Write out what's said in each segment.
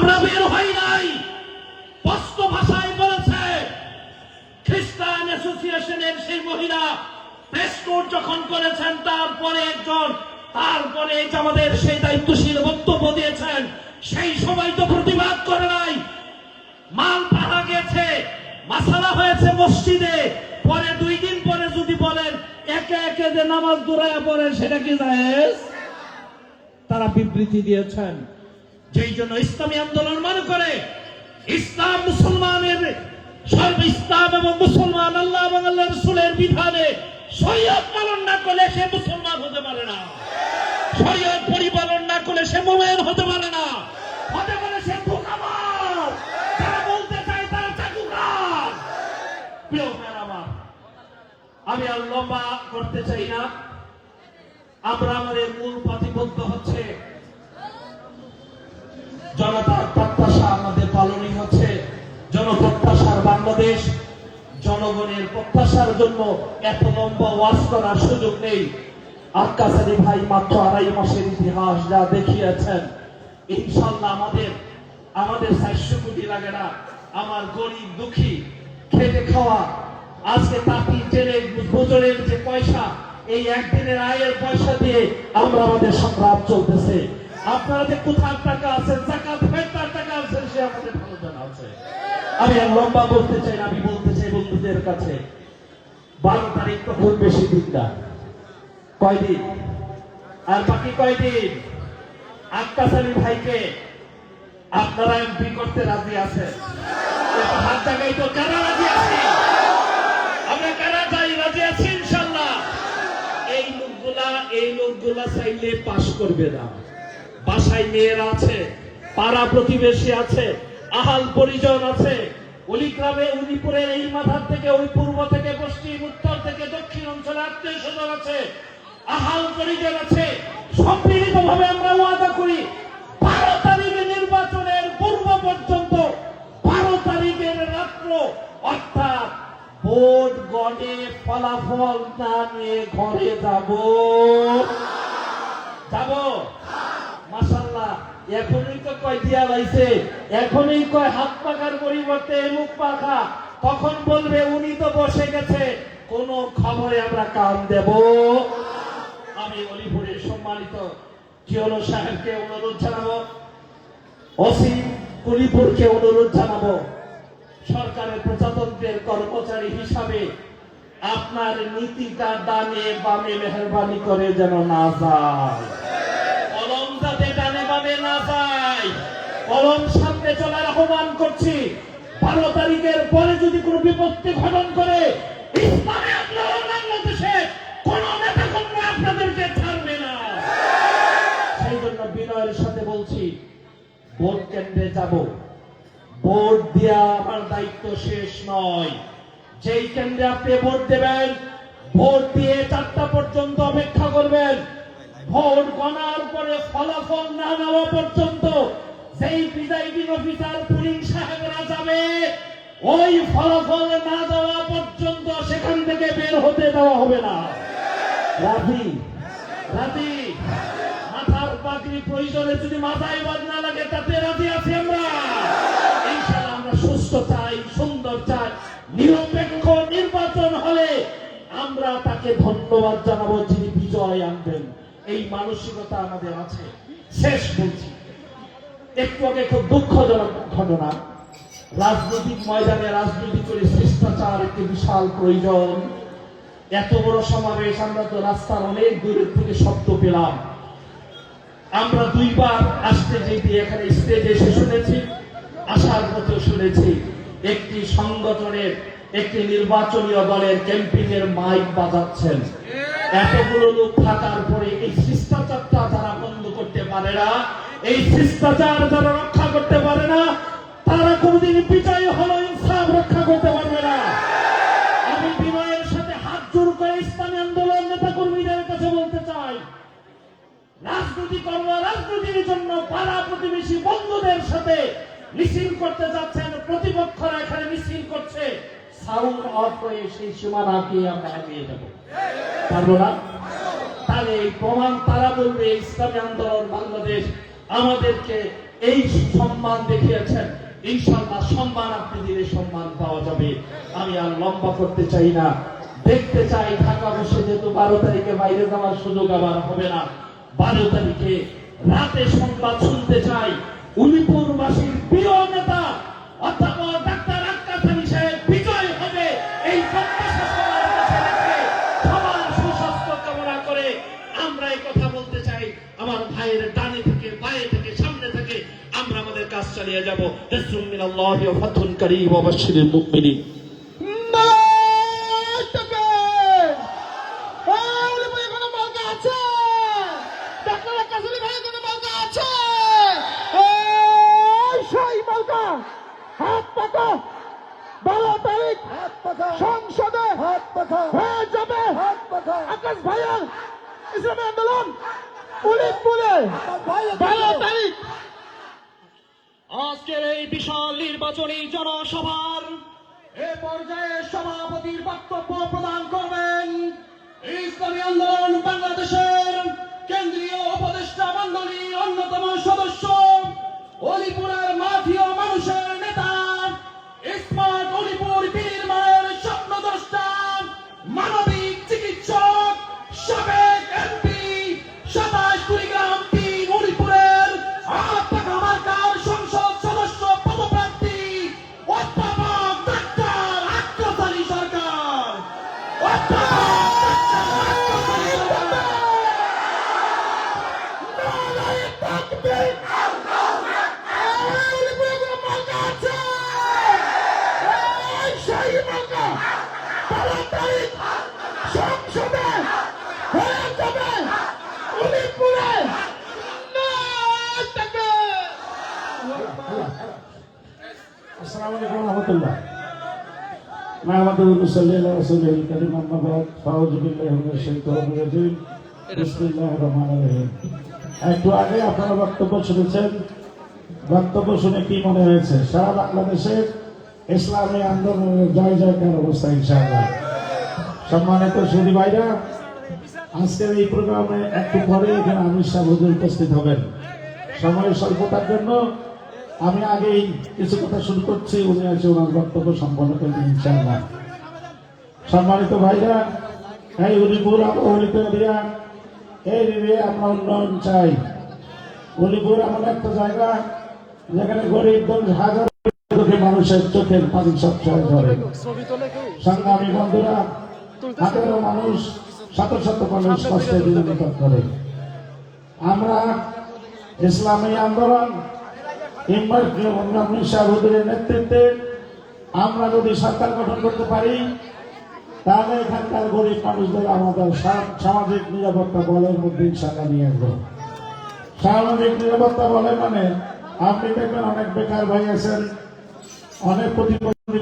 আমরা বের হই নাই। স্পষ্ট ভাষায় বলেছে, খ্রিস্টান অ্যাসোসিয়েশনের সেই মহিলা প্রেসকোট যখন করেছেন, তারপরে একজন, তারপরে আমাদের সেই দায়িত্বশীল বক্তব্য দিয়েছেন, সেই সময় তো প্রতিবাদ করে নাই। মাল পাড়া গেছে, মাসালা হয়েছে মসজিদে। পরে দুই দিন পরে যদি বলেন, একে একে যে নামাজ দৌড়ায় পড়েন সেটা কি জায়েজ? তারা বিবৃতি দিয়েছেন যেই জন্য ইসলামী আন্দোলন মনে করে, ইসলাম মুসলমানের সর্ব ইসলাম এবং মুসলমান আল্লাহ এবং আল্লাহ রসুলের বিধানে শরীয়ত পালন না করলে সে মুসলমান হতে পারে না। শরীয়ত পরিপালন না করলে সে মোমেন হতে পারে না। হতে পারে সে ধোকাবাজ। বলতে চায় তারা আমি আর লম্বা করতে চাই না। আমরা আমাদের মূল প্রতিবদ্ধ হচ্ছে জনতার প্রত্যাশা আমাদের পালনই হচ্ছে। জনপ্রত্যাশার বাংলাদেশ, জনগণের প্রত্যাশার জন্য এত লম্বা ওয়াজ করার সুযোগ নেই। আলী ভাই মাত্র আড়াই মাসের ইতিহাস যা দেখিয়েছেন। ইনশাল্লাহ আমাদের আমাদের চারশো কোটি লাগে না। আমার গরিব দুঃখী, খেটে খাওয়া, আজকে তাঁতি জেলে ভোজনের যে পয়সা, এই একদিনের আয়ের পয়সা দিয়ে আমরা আমাদের সংগ্রাম চলতেছে। আপনারা যে কোথার টাকা আছে জাকাত ফেরতার টাকা আছে সে আমাদের ভালো জানা আছে। আমি আর লম্বা বলতে চাই না, আমি বলতে চাই বন্ধুদের কাছে বারো তারিখ তো খুব বেশি দিন না। কয়দিন? আর বাকি কয়দিন? আক্কাস ভাইকে আপনারা এমপি করতে রাজি আছেন? হাত জায়গায় তো কারা রাজি আছে আমরা কারা চাই? রাজি আছি ইনশাল্লাহ। এই লোকগুলা এই লোকগুলা চাইলে পাশ করবে না। বাসায় মেয়েরা আছে, পাড়া প্রতিবেশী আছে, আহাল পরিজন আছে। অলিগ্রামে উলিপুরের এই মাথার থেকে, ওই পূর্ব থেকে, পশ্চিম, উত্তর থেকে, দক্ষিণ অঞ্চলে আত্মীয় স্বজন আছে, আহাল পরিজন আছে। সম্মিলিত ভাবে আমরা ওয়াদা করি, বারো তারিখে নির্বাচনের পূর্ব পর্যন্ত বারো তারিখের রাত্র, অর্থাৎ ভোট গণে ফলাফল না নিয়ে ঘরে যাব। যাব? মাসাল্লাহ এখনই তো কয় দিয়া লাইছে, এখনই কয় হাত পাখার পরিবর্তে মুখ পাখা। তখন বলবে, উনি তো বসে গেছে, কোন খবরে আমরা কান দেব? আমি অলিপুরের সম্মানিত জিওলো সাহেবকে অনুরোধ জানাব অসীম কুলিপুরকে অনুরোধ জানাব, সরকারের প্রজাতন্ত্রের কর্মচারী হিসাবে আপনার নীতিটা ডানে বামে মেহরবানি করে যেন না যায়। কলম সামনে চলার আহ্বান করছি। বারো তারিখের পরে যদি কোনো বিপত্তি ঘটন করে আপনাদেরকে ছাড়বে না। সেই জন্য সাথে বলছি, ভোট কেন্দ্রে ভোট আমার দায়িত্ব শেষ নয়। কেন্দ্রে আপনি ভোট দেবেন, ভোট দিয়ে চারটা পর্যন্ত অপেক্ষা করবেন। ভোট গণার পরে ফলাফল না নেওয়া পর্যন্ত যেই প্রিজাইডিং অফিসার পুলিশ সাহেবরা যাবে, ওই ফলাফল না দেওয়া পর্যন্ত সেখান থেকে বের হতে দেওয়া হবে না। রাজি? রাজি? মাথার পাগড়ি প্রয়োজনে যদি মাথায় বাদ না লাগে, তাতে রাজি আছি আমরা। ইনশাআল্লাহ আমরা সুস্থ চাই, সুন্দর চাই। নিরপেক্ষ নির্বাচন হলে আমরা তাকে ধন্যবাদ জানাব যিনি বিজয় আনবেন। এই মানসিকতা আমাদের আছে। শেষ বলছি। একটু আগে খুব দুঃখজনক ঘটনা। রাজনৈতিক ময়দানে রাজনীতি করে শিষ্টাচার একটি বিশাল প্রয়োজন। এত বড় সমাবেশ, আমরা তো রাস্তার অনেক দূরের থেকে শব্দ পেলাম। আমরা দুইবার আসতে যেতে এখানে স্টেজে এসে শুনেছি, আসার মতো শুনেছি। একটি সংগঠনের, একটি নির্বাচনীয় দলের ক্যাম্পিংয়ের মাইক বাজাচ্ছেন। এতগুলো লোক থাকার পরে এই শিষ্টাচারটা যারা বন্ধ করতে পারে না। এই শিষ্টাচার যারা রক্ষা করতে পারে না, তারা কোনদিন বিজয় হলো, ইনসাফ রক্ষা করতে পারবে না। আমি বিনয়ের সাথে হাত জোর করে ইসলামী আন্দোলন নেতা কর্মীদের কাছে বলতে চাই, রাজনীতি কর্ম রাজনীতির জন্য পাড়া প্রতিবেশী বন্ধুদের সাথে মিছিল করতে যাচ্ছেন, প্রতিপক্ষরা এখানে মিছিল করছে। সাউন্ড অফ করে সেই আমরা এগিয়ে যাব পারব না? তাহলে এই প্রমাণ তারা বলবে, ইসলামী আন্দোলন বাংলাদেশ আমাদেরকে এই সম্মান দেখিয়েছেন। ইনশাল্লাহ সম্মান আপনি দিলে সম্মান পাওয়া যাবে। আমি আর লম্বা করতে চাই না। দেখতে চাই ঢাকা বসে যেহেতু বারো তারিখে বাইরে যাওয়ার সুযোগ আবার হবে না। বারো তারিখে রাতে সংবাদ শুনতে চাই। উলিপুরবাসীর প্রিয় নেতা অধ্যাপক চালিয়ে যাব। নাসরুম মিনাল্লাহি ওয়া ফাতহুন কারীম ওয়া বাশশিরিল মুমিনিন। সংসদে হয়ে যাবে। আকাশ ভাইয়ার ইসলামী আন্দোলন উলিপুরে বারো তারিখ আজকের এই বিশাল নির্বাচনী জনসভার এ পর্যায়ে সভাপতির বক্তব্য প্রদান করবেন ইসলামী আন্দোলন বাংলাদেশের কেন্দ্রীয় উপদেষ্টা মন্ডলীর অন্যতম সদস্য অলিপুরের মাটি الله نحمده ونصلي على رسوله الكريم أما بعد فأعوذ بالله من الشيطان الرجيم بسم الله الرحمن الرحيم একটু আগে আপনারা বক্তব্য শুনেছেন বক্তব্য শুনে কি মনে হয়েছে সারা বাংলাদেশের ইসলামী আন্দোলনের জয় জয়কার অবস্থা ইনশাআল্লাহ সম্মানিত সুদী ভাইরা আজকের এই প্রোগ্রামে একটু পরে এখানে আমির সাহেব হুজুর উপস্থিত হবেন সময় স্বল্পতার জন্য আমি আগেই কিছু কথা শুরু করছি, উনি আছে ওনার বক্তব্য সম্পন্ন করবেন, ইনশাআল্লাহ। সম্মানিত ভাইরা, এই উলিপুর অবহেলিত এই এরিয়ায় আমরা উন্নয়ন চাই। উলিপুর এমন একটা জায়গা যেখানে গরিব দল হাজার মানুষের চোখের পানি সবসময় ধরে সংগ্রামী বন্ধুরা, হাজারো মানুষ শত শত মানুষ কষ্টে করে। আমরা ইসলামী আন্দোলন নেতৃত্বে আমরা যদি সরকার গঠন করতে পারি, তাহলে এখানকার গরিব মানুষদের আমাদের সামাজিক নিরাপত্তা বলের মধ্যে ইনশাল্লাহ নিয়ে আসব। সামাজিক নিরাপত্তা বলে মানে আপনি দেখবেন অনেক বেকার ভাই আছেন, অনেক প্রতিবন্ধী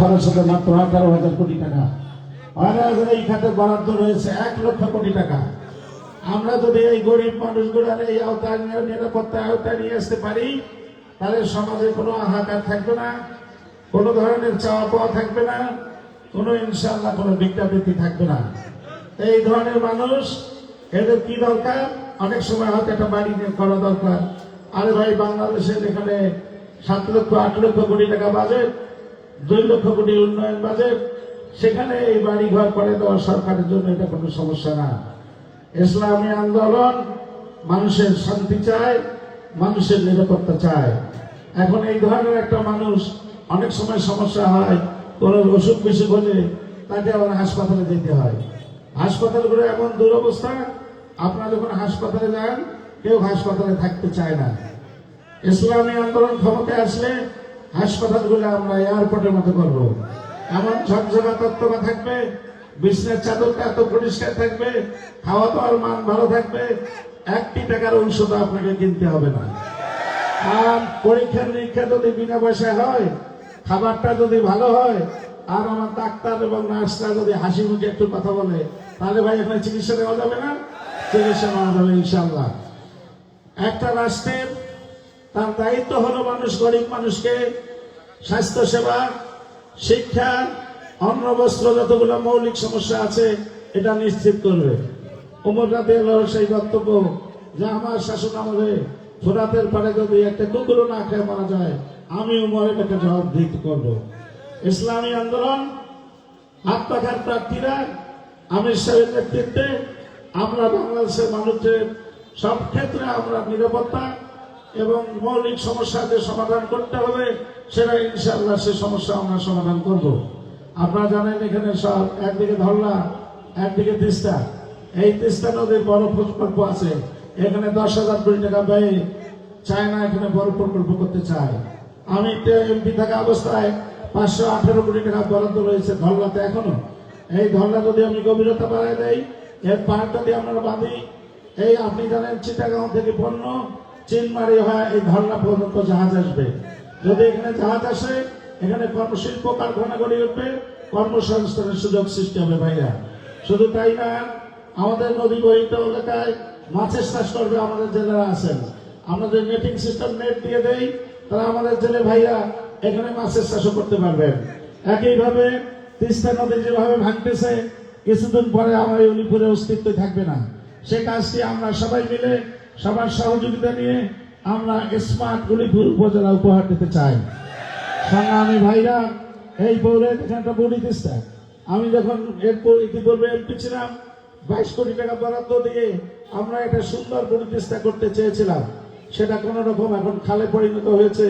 খরচ হতে মাত্র আঠারো হাজার কোটি টাকা। অনেক এই খাতে বরাদ্দ রয়েছে এক লক্ষ কোটি টাকা। আমরা যদি এই গরিব মানুষগুলোর এই আওতায় নিরাপত্তা আওতায় নিয়ে আসতে পারি, তাহলে সমাজে কোনো আহাকার থাকবে না, কোনো ধরনের চাওয়া পাওয়া থাকবে না, কোনো ইনশাল্লাহ কোনো বিজ্ঞাপৃতি থাকবে না। এই ধরনের মানুষ, এদের কি দরকার? অনেক সময় হয়তো একটা বাড়ি করা দরকার। আরে ভাই বাংলাদেশের যেখানে সাত লক্ষ, আট লক্ষ কোটি টাকা বাজেট, দুই লক্ষ কোটি উন্নয়ন বাজেট, সেখানে এই বাড়ি ঘর করে দেওয়া সরকারের জন্য এটা কোনো সমস্যা না। ইসলামী আন্দোলন মানুষের শান্তি চায়, মানুষের নিরাপত্তা চায়। এখন এই ধরনের একটা মানুষ অনেক সময় সমস্যা হয়, কোন অসুখ বিসুখ হলে তাকে আবার হাসপাতালে যেতে হয়। হাসপাতালগুলো এমন দুরবস্থা, আপনারা যখন হাসপাতালে যান, কেউ হাসপাতালে থাকতে চায় না। ইসলামী আন্দোলন ক্ষমতায় আসলে হাসপাতালগুলো আমরা এয়ারপোর্টের মতো করব। এমন ঝকঝকা তত্ত্বটা থাকবে বিছনার চাদরটা এত পরিষ্কার থাকবে, খাওয়া দাওয়ার মান ভালো থাকবে, একটি টাকার ঔষধ আপনাকে কিনতে হবে না। আর পরীক্ষা নিরীক্ষা যদি বিনা পয়সায় হয়, খাবারটা যদি ভালো হয়, আর আমার ডাক্তার এবং নার্সরা যদি হাসি মুখে একটু কথা বলে, তাহলে ভাই এখানে চিকিৎসা দেওয়া যাবে না? চিকিৎসা নেওয়া যাবে ইনশাল্লাহ একটা রাষ্ট্রের, তার দায়িত্ব হলো মানুষ, গরিব মানুষকে স্বাস্থ্য সেবা শিক্ষা অন্ন বস্ত্র যতগুলো মৌলিক সমস্যা আছে, এটা নিশ্চিত করবে। উমর রাতে সেই বক্তব্য, যে আমার শাসন আমলে ফোরাতের পারে যদি একটা কুকুরও না খেয়ে মারা যায় আমিও মরে এটাকে জবাব দিতে করব। ইসলামী আন্দোলন আত্মাঘাত প্রার্থীরা, আমির সাহেবের নেতৃত্বে, আমরা বাংলাদেশের মানুষের সব ক্ষেত্রে আমরা নিরাপত্তা এবং মৌলিক সমস্যা যে সমাধান করতে হবে সেটা ইনশাআল্লাহ সে সমস্যা আমরা সমাধান করব। আপনারা জানেন এখানে সব একদিকে ধরলা, একদিকে তিস্তা। এই তিস্তা নদীর বড় প্রকল্প আছে। এখানে দশ হাজার কোটি টাকা ব্যয়ে চায়না এখানে বড় প্রকল্প করতে চায়। আমি এমপি থাকা অবস্থায় পাঁচশো আঠেরো কোটি টাকা বরাদ্দ রয়েছে ধরলাতে এখনও। এই ধরলা যদি আমি গভীরতা বাড়াই দেই, এর পাহাড় যদি আমরা বাঁধি। এই আপনি জানেন চিটাগাঁও থেকে পণ্য, চিনমারি হয় এই ধরলা পর্যন্ত জাহাজ আসবে। যদি এখানে জাহাজ আসে এখানে কর্মশিল্প, কারখানা গড়ে উঠবে, কর্মসংস্থানের সুযোগ সৃষ্টি হবে ভাইরা শুধু তাই না, আমাদের নদী বহিত এলাকায় মাছের চাষ করবে আমাদের জেলেরা আছেন। আমরা যে নেটিং সিস্টেম নেট দিয়ে দেই, তারা আমাদের জেলে ভাইরা এখানে মাছের চাষও করতে পারবেন। একইভাবে তিস্তা নদী যেভাবে ভাঙতেছে, কিছুদিন পরে আমার এই উলিপুরে অস্তিত্ব থাকবে না। সে কাজটি আমরা সবাই মিলে, সবার সহযোগিতা নিয়ে আমরা স্মার্ট উলিপুর উপজেলা উপহার দিতে চাই। সংগ্রামী ভাইরা, এই পৌরে এখানটা বড়ি তিস্তা আমি যখন এরপর ইতিপূর্বে এমপি ছিলাম, বাইশ কোটি টাকা বরাদ্দ দিয়ে আমরা একটা সুন্দর তিস্তা করতে চেয়েছিলাম। সেটা কোনো রকম এখন খালে পরিণত হয়েছে।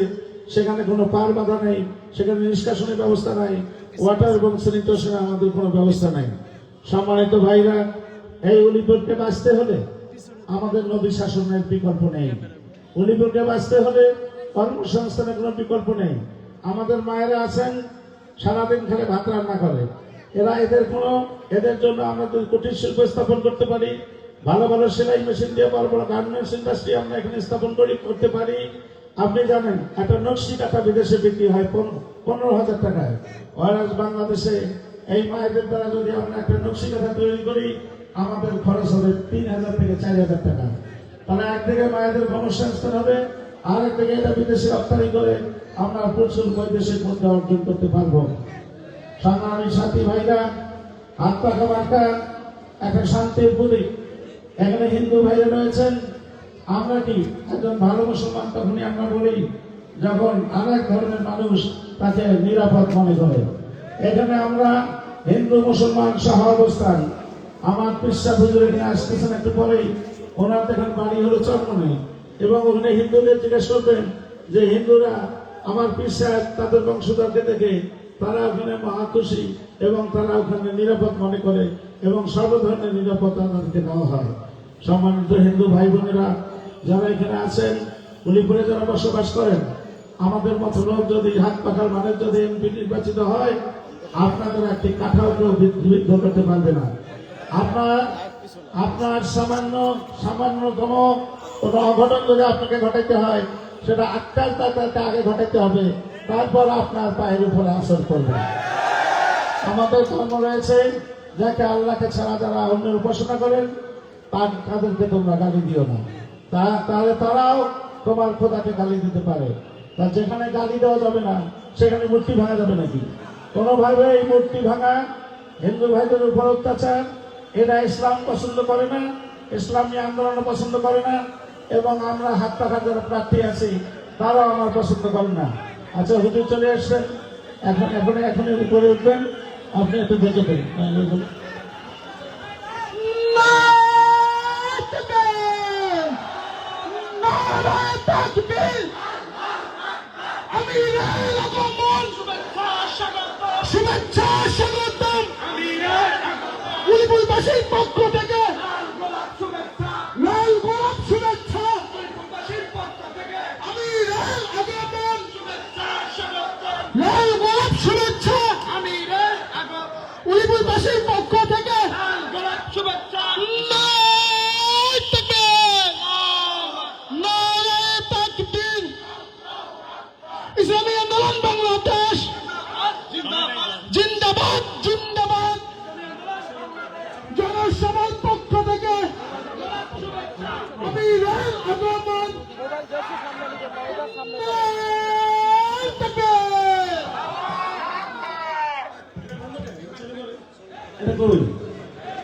সেখানে কোনো পার বাধা নেই, সেখানে নিষ্কাশনের ব্যবস্থা নাই, ওয়াটার এবং স্যানিটেশনে আমাদের কোনো ব্যবস্থা নাই। সম্মানিত ভাইরা, এই উলিপুরকে বাঁচতে হলে আমাদের নদী শাসনের বিকল্প নেই। অলিপুরকে বাঁচতে হলে কর্মসংস্থানের কোনো বিকল্প নেই। আমাদের মায়েরা আছেন সারাদিন খেলে ভাত রান্না করে। এরা এদের কোনো, এদের জন্য আমরা যদি কুটির শিল্প স্থাপন করতে পারি। ভালো ভালো সেলাই মেশিন দিয়ে, বড় বড় গার্মেন্টস ইন্ডাস্ট্রি আমরা এখানে স্থাপন করি, করতে পারি। আপনি জানেন, একটা নকশি কাটা বিদেশে বিক্রি হয় পন- পনেরো হাজার টাকায়। ওয়ারাজ বাংলাদেশে এই মায়েদের দ্বারা যদি আমরা একটা নকশি কাটা তৈরি করি, আমাদের খরচ হবে তিন হাজার থেকে চার হাজার টাকা। তাহলে একদিকে মায়েদের কর্মসংস্থান হবে আর একদিকে এটা বিদেশে রপ্তানি করে আমরা প্রচুর বৈদেশিক মুদ্রা অর্জন করতে পারব। সংগ্রামী সাথী ভাইরা, হাত পাখা মার্কা একটা শান্তির প্রতীক। এখানে হিন্দু ভাইরা রয়েছেন, আমরা কি একজন ভালো মুসলমান তখনই আমরা বলি যখন আরেক এক ধরনের মানুষ তাকে নিরাপদ মনে করে। এখানে আমরা হিন্দু মুসলমান সহ অবস্থান। আমার পিসা হুজুর এখানে আসতেছেন একটু পরেই। ওনার দেখেন বাড়ি হলো চরমনে এবং ওখানে হিন্দুদের জিজ্ঞেস করবেন যে, হিন্দুরা আমার পিসা তাদের বংশধরকে দেখে তারা ওখানে মহা খুশি এবং তারা ওখানে নিরাপদ মনে করে এবং সর্ব ধরনের নিরাপত্তা তাদেরকে দেওয়া হয়। সম্মানিত হিন্দু ভাই বোনেরা যারা এখানে আছেন উলিপুরে যারা বসবাস করেন, আমাদের মতো লোক যদি হাত পাখার মানে যদি এমপি নির্বাচিত হয়, আপনাদের একটি কাঠাও কেউ বিদ্ধ করতে পারবে না। আপনার আপনার সামান্য, সামান্যতম কোনো অঘটন যদি আপনাকে ঘটাইতে হয়, সেটা আটকাল তাদেরকে আগে ঘটাইতে হবে। তারপর আপনার পায়ের উপরে আসর করবে আমাদের ধর্ম রয়েছে, যাকে আল্লাহকে ছাড়া যারা অন্যের উপাসনা করেন, তার তাদেরকে তোমরা গালি দিও না। তা তাহলে তারাও তোমার খোদাকে গালি দিতে পারে। তা যেখানে গালি দেওয়া যাবে না, সেখানে মূর্তি ভাঙা যাবে নাকি? কোনোভাবে এই মূর্তি ভাঙা হিন্দু ভাইদের উপর অত্যাচার, এরা ইসলাম পছন্দ করে না, ইসলামী আন্দোলন পছন্দ করে না এবং আমরা হাত পাখা যারা প্রার্থী আছি। তারাও আমার পছন্দ করেন না। আচ্ছা হুজুর চলে আসছেন এখন এখন এখনই উপরে উঠবেন। আপনি একটু দেখে দেন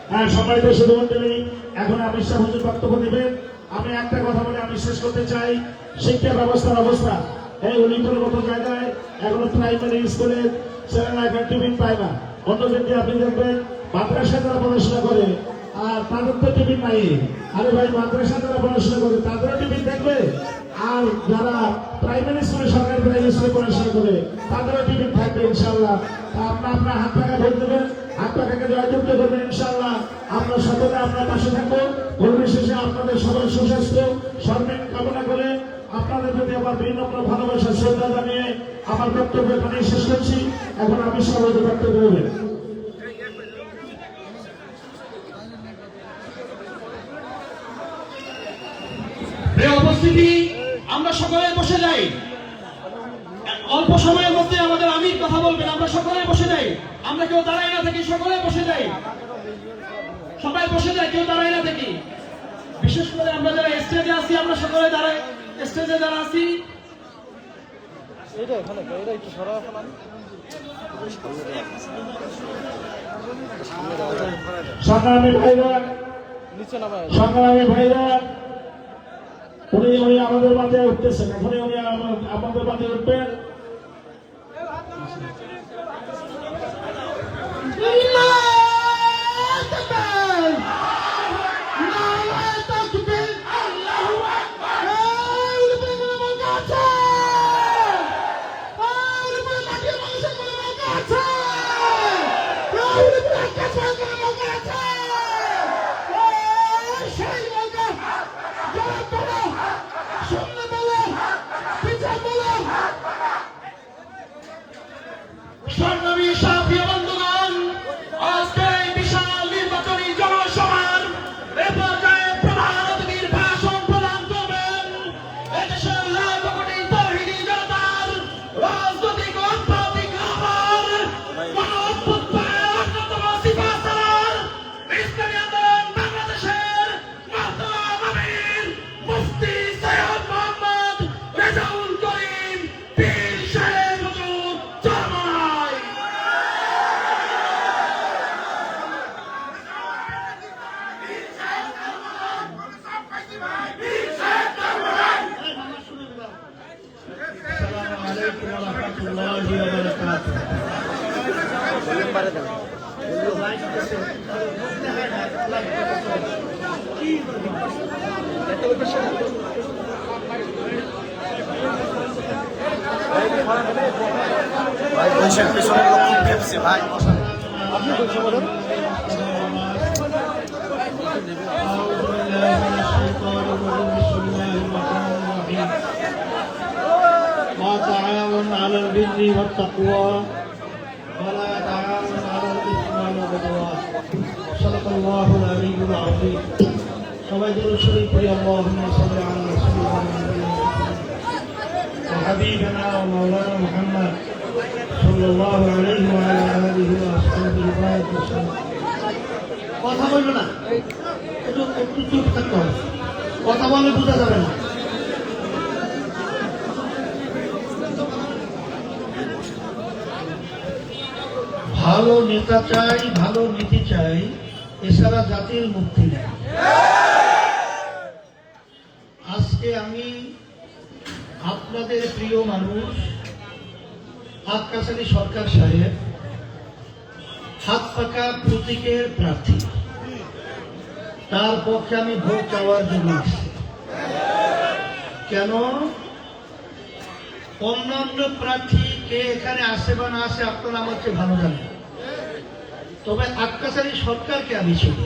হ্যাঁ এখন শাহ হুজুর বক্তব্য আমি একটা কথা বলে আমি শেষ করতে চাই। শিক্ষা ব্যবস্থার অবস্থা। এই উলিপুরের মতো জায়গায়। এখনও প্রাইমারি স্কুলে ছেলেরা এখন টিফিন পায় না। অন্যদেরকে আপনি দেখবেন মাদ্রাসা যারা পড়াশোনা করে। আর তাদের তো টিফিন নাই। আরে ভাই, মাদ্রাসা যারা পড়াশোনা করে তাদেরও টিফিন দেখবে? আর যারা প্রাইমারি স্কুলে সরকারি প্রাইমারি স্কুলে পড়াশোনা করে, তাদেরও টিফিন থাকবে, ইনশাল্লাহ। আপনার আপনার হাত টাকা ভোট দেবেন, হাত টাকাকে জয়যুক্ত করবেন, ইনশাল্লাহ। আমরা সকলে আপনার পাশে থাকব। শেষে আপনাদের সবার সুস্বাস্থ্য, সম্মান কামনা করে আপনাদের প্রতি আমার বিনম্র ভালোবাসা, শ্রদ্ধা জানিয়ে আমার বক্তব্য এখানে শেষ করছি। এখন আমি সবাইকে বক্তব্য দেবেন প্রিয় উপস্থিতি আমরা সকলে বসে যাই। অল্প সময়ের মধ্যে আমাদের আমির কথা বলবেন আমরা সকলে বসে যাই। আমরা কেউ দাঁড়াই না থাকি সকলে বসে যাই। সবাই বসে যায় কেউ দাঁড়াই না থাকি বিশেষ করে আমরা যারা স্টেজে আছি আমরা সকলে দাঁড়াই স্টেজে যারা আছি। সংগ্রামী ভাইরা সংগ্রামী ভাইরা উনি উনি আমাদের মাঝে উঠতেছেন এখনই উনি আমা- আমাদের মাঝে উঠবেন। আল্লাহু على البر والتقوى ولا تعاون على الإثم والعدوان صدق الله العلي العظيم সবাই জোরে শরীফ পড়ি اللهم صل على رسولنا محمد وحبيبنا ومولانا محمد صلى الله عليه وعلى آله وأصحابه وبارك وسلم কথা বলবে না একটু একটু চুপ থাকতে হবে কথা বলে বোঝা যাবে না ভালো নেতা চাই, ভালো নীতি চাই, এছাড়া জাতির মুক্তি নেই। আজকে আমি আপনাদের প্রিয় মানুষ আকাশালী সরকার সাহেব, হাত পাকা প্রতীকের প্রার্থী। তার পক্ষে আমি ভোট চাওয়ার জন্য আসছি। কেন? অন্যান্য প্রার্থী কে এখানে আসে বা না আসে আপনারা আমার চেয়ে ভালো জানেন। তবে আক্কাশালী সরকারকে আমি চিনি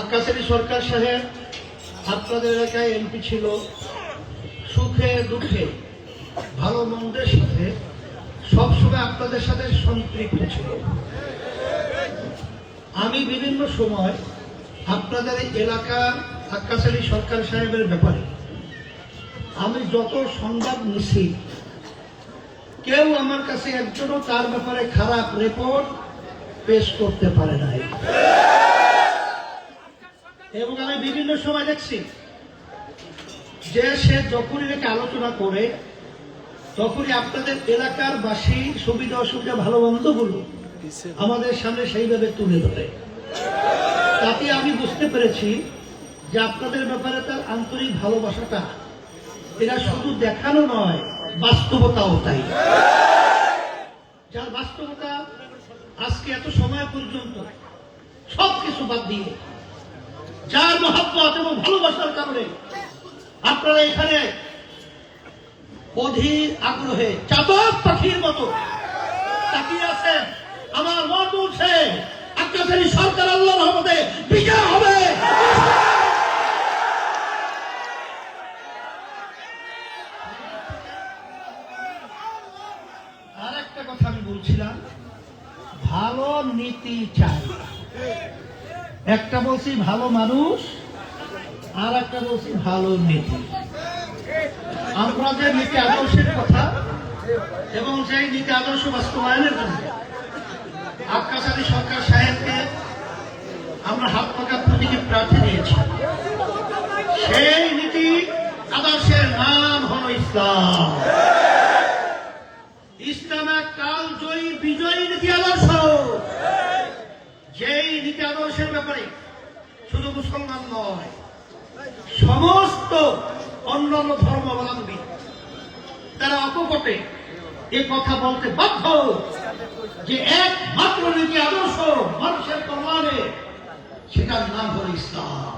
আক্কাশালী সরকার সাহেব, আপনাদের এলাকায় এমপি ছিল। সুখে, দুঃখে, ভালো মন্দের সাথে সবসময় আপনাদের সাথে সম্পৃক্ত ছিল। আমি বিভিন্ন সময় আপনাদের এই এলাকার আক্কাশালী সরকার সাহেবের ব্যাপারে আমি যত সংবাদ নিছি কেউ আমার কাছে একজনও তার ব্যাপারে খারাপ রিপোর্ট পেশ করতে পারে নাই। এবং আমি বিভিন্ন সময় দেখছি যে সে যখনই এটাকে আলোচনা করে, তখনই আপনাদের এলাকার বাসী সুবিধা অসুবিধা ভালো মন্দগুলো আমাদের সামনে সেইভাবে তুলে ধরে। তাতে আমি বুঝতে পেরেছি যে আপনাদের ব্যাপারে তার আন্তরিক ভালোবাসাটা এটা শুধু দেখানো নয় বাস্তবতাও তাই। যার বাস্তবতা আজকে এত সময় পর্যন্ত সব কিছু বাদ দিয়ে, যার মহাব্বত এবং ভালোবাসার কারণে আপনারা এখানে অধীর আগ্রহে চাতক পাখির মতো তাকিয়ে আছেন। আমার মন বলছে আপনাদের সরকার আল্লাহ রহমতে বিজয় হবে। নীতি চাই একটা বলছি ভালো মানুষ, আর একটা বলছি ভালো নীতি আমরা যে নীতি আদর্শের কথা এবং সেই নীতি আদর্শ বাস্তবায়নের জন্য আকাশ আলী সরকার সাহেবকে আমরা হাত পাকা প্রতীকে প্রার্থী দিয়েছি। সেই নীতি আদর্শের নাম হলো ইসলাম এক কাল জয়ী বিজয়ী নীতি আদর্শ যেই আদর্শের ব্যাপারে শুধু মুসলমান নয়, সমস্ত অন্যান্য ধর্মাবলম্বী, তারা অকপটে এ কথা বলতে বাধ্য যে একমাত্র নীতি আদর্শ মানুষের কল্যাণে সেটার নাম হল ইসলাম।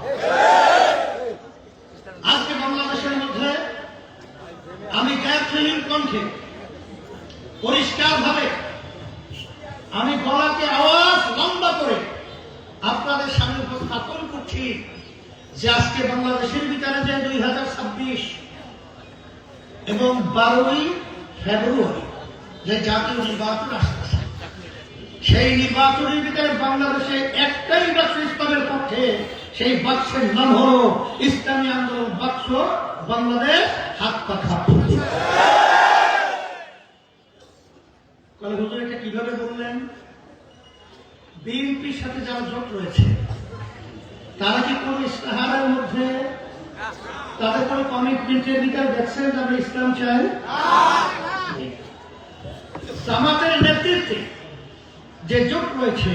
আজকে বাংলাদেশের মধ্যে আমি গ্যাসলিন কণ্ঠে পরিষ্কার ভাবে আমি গলাকে আওয়াজ লম্বা করে আপনাদের সামনে উপস্থাপন করছি যে আজকে বাংলাদেশের ভিতরে যে দুই হাজার ছাব্বিশ এবং বারোই ফেব্রুয়ারি যে জাতীয় নির্বাচন আসতেছে, সেই নির্বাচনের ভিতরে বাংলাদেশে একটাই বাক্স ইসলামের পক্ষে, সেই বাক্সের নাম হল ইসলামী আন্দোলন বাক্স, বাংলাদেশ হাত পাখা কীভাবে বললেন? বিএনপির সাথে যারা জোট রয়েছে, তারা কি কোন ইস্তাহারের মধ্যে তাদের কোন কমিটমেন্টের ভিতরে দেখছেন যে ইসলাম চাই? জামাতের নেতৃত্বে যে জোট রয়েছে,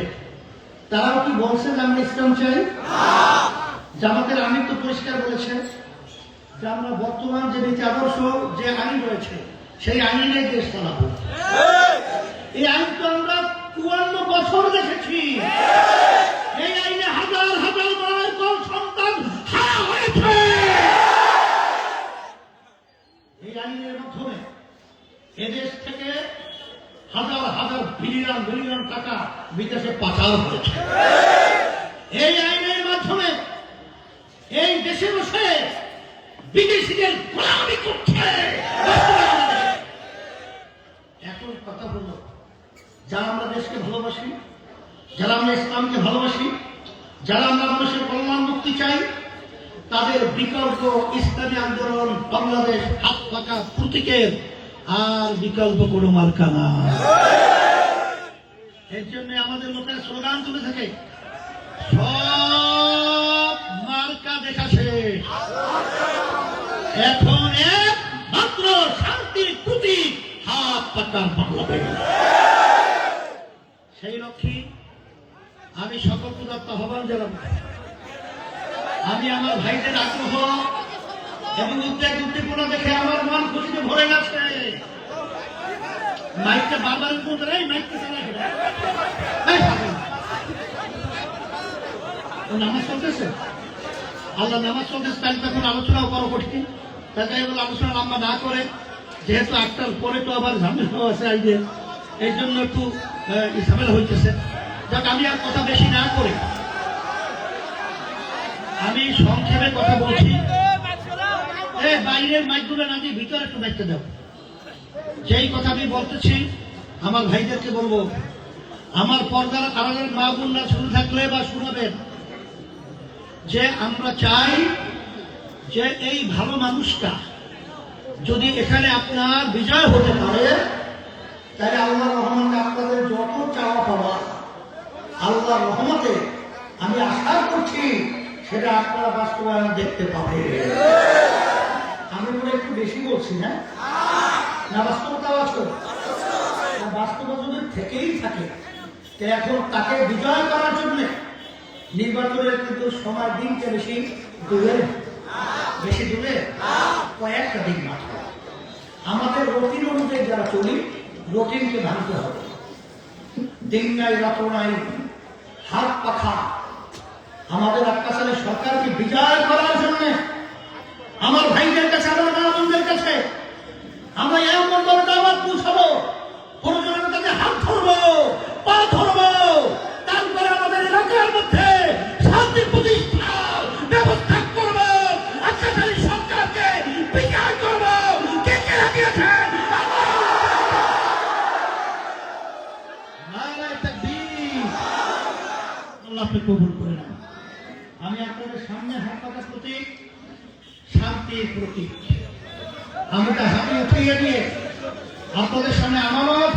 তারাও কি বলছে যে আমরা ইসলাম চাই? জামাতের আমির তো পরিষ্কার বলেছে যে আমরা বর্তমান যে নীতি আদর্শ, যে আইন রয়েছে, সেই আইনে দেশ চালাবো। এই আইন তো আমরা চুয়ান্ন বছর দেখেছি। এই আইনে হাজার হাজার মায়ের কোন সন্তান হারা হয়েছে। এই আইনের মাধ্যমে এদেশ থেকে হাজার হাজার বিলিয়ন বিলিয়ন টাকা বিদেশে পাচার হয়েছে। এই আইনের মাধ্যমে এই দেশে বসে বিদেশিদের গোলামি করছে এখন কথা হলো যারা আমরা দেশকে ভালোবাসি, যারা আমরা ইসলামকে ভালোবাসি, যারা আমরা মানুষের কল্যাণ মুক্তি চাই, তাদের বিকল্প ইসলামী আন্দোলন বাংলাদেশ হাত পাকা প্রতীকের আর বিকল্প কোনো মার্কা না। এর জন্য আমাদের লোকের স্লোগান তুলে থাকে, সব মার্কা দেখা শেষ। এখন এক মাত্র শান্তির প্রতীক হাত পাকার বাংলাদেশ। সেই লক্ষ্যে আমি সকল পূজাত্ম আহ্বান জানাব। আমি আমার ভাইদের আগ্রহ এবং উদ্বেগ উদ্দীপনা দেখে আমার মন খুশিতে ভরে গেছে। মাইকটা বারবার বলতে এই মাইকটা নামাজ চলতেছে আল্লাহ নামাজ চলতেছে তাহলে তখন আলোচনাও করো কঠিন। তাই বলে আলোচনা লম্বা না করে, যেহেতু আটটার পরে তো আবার ঝামেলা আছে এই এই জন্য একটু ঝামেলা হইতেছে। যাক, আমি আর কথা বেশি না করে আমি সংক্ষেপে কথা বলছি। বাইরের মাইকগুলো না দিয়ে ভিতরে একটু দেখতে দাও। যেই কথা আমি বলতেছি, আমার ভাইদেরকে বলব, আমার পর্দার আড়ালের মা বোনরা শুনে থাকলে বা শুনাবেন যে আমরা চাই যে এই ভালো মানুষটা যদি এখানে আপনার বিজয় হতে পারে তাহলে আল্লাহ রহমানকে আপনাদের যত চাওয়া পাওয়া আল্লাহ রহমতে আমি আশা করছি সেটা আপনারা বাস্তবায়ন দেখতে পাবে আমি মনে একটু বেশি বলছি না না, বাস্তবতা বাস্তব বাস্তবতা যদি থেকেই থাকে এখন তাকে বিজয় করার জন্য নির্বাচনের কিন্তু সময় দিনটা বেশি দূরে। বেশি দূরে? কয়েকটা দিন মাত্র। আমাদের রতির অনুযায়ী যারা চলি রুটিনকে ভাঙতে হবে। দিন নাই, রাত নাই, হাত পাখা। আমাদের আক্কাশালী সরকারকে বিচার করার জন্য, আমার ভাইদের কাছে, আমার বাবাদের কাছে, আমরা এমন দরকার আবার পুষাবো প্রয়োজনের কাছে হাত ধরবো। আপনাদের সামনে আমানত